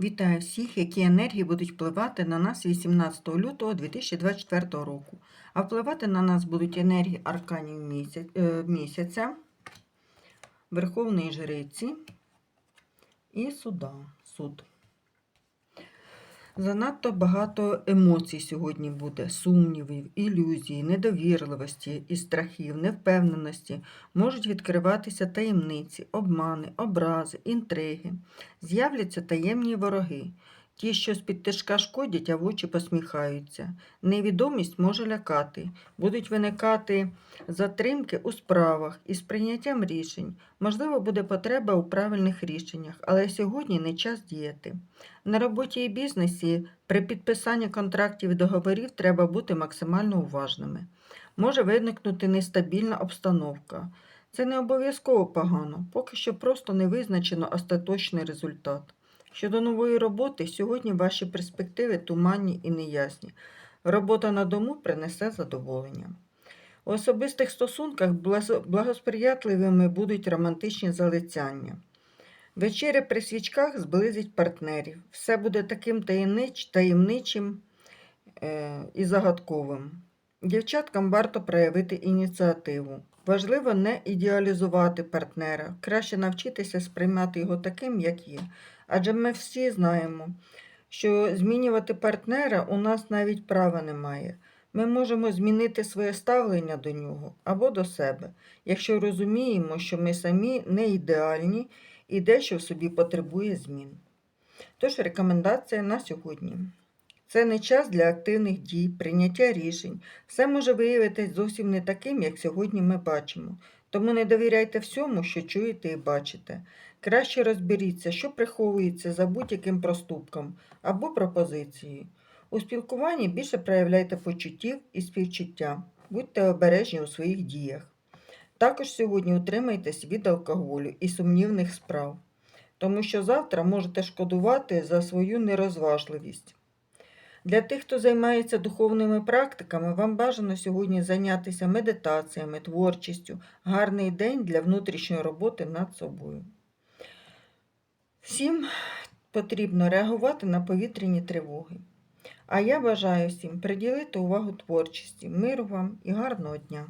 Вітаю всіх, які енергії будуть впливати на нас 18 лютого 2024 року. А впливати на нас будуть енергії арканів місяця, місяця Верховної Жриці і суда. Суд. Занадто багато емоцій сьогодні буде, сумнівів, ілюзій, недовірливості і страхів, невпевненості. Можуть відкриватися таємниці, обмани, образи, інтриги. З'являться таємні вороги. Ті, що з-під тишка шкодять, а в очі посміхаються. Невідомість може лякати. Будуть виникати затримки у справах із прийняттям рішень. Можливо, буде потреба у правильних рішеннях, але сьогодні не час діяти. На роботі і бізнесі при підписанні контрактів і договорів треба бути максимально уважними. Може виникнути нестабільна обстановка. Це не обов'язково погано, поки що просто не визначено остаточний результат. Щодо нової роботи, сьогодні ваші перспективи туманні і неясні. Робота на дому принесе задоволення. У особистих стосунках благосприятливими будуть романтичні залицяння. Вечеря при свічках зблизить партнерів. Все буде таким таємнич, таємничим е, і загадковим. Дівчаткам варто проявити ініціативу. Важливо не ідеалізувати партнера, краще навчитися сприймати його таким, як є. Адже ми всі знаємо, що змінювати партнера у нас навіть права немає. Ми можемо змінити своє ставлення до нього або до себе, якщо розуміємо, що ми самі не ідеальні і дещо в собі потребує змін. Тож рекомендація на сьогодні. Це не час для активних дій, прийняття рішень. Все може виявитись зовсім не таким, як сьогодні ми бачимо. Тому не довіряйте всьому, що чуєте і бачите. Краще розберіться, що приховується за будь-яким проступком або пропозицією. У спілкуванні більше проявляйте почуттів і співчуття. Будьте обережні у своїх діях. Також сьогодні утримайтесь від алкоголю і сумнівних справ, тому що завтра можете шкодувати за свою нерозважливість. Для тих, хто займається духовними практиками, вам бажано сьогодні зайнятися медитаціями, творчістю. Гарний день для внутрішньої роботи над собою. Всім потрібно реагувати на повітряні тривоги. А я бажаю всім приділити увагу творчості, миру вам і гарного дня!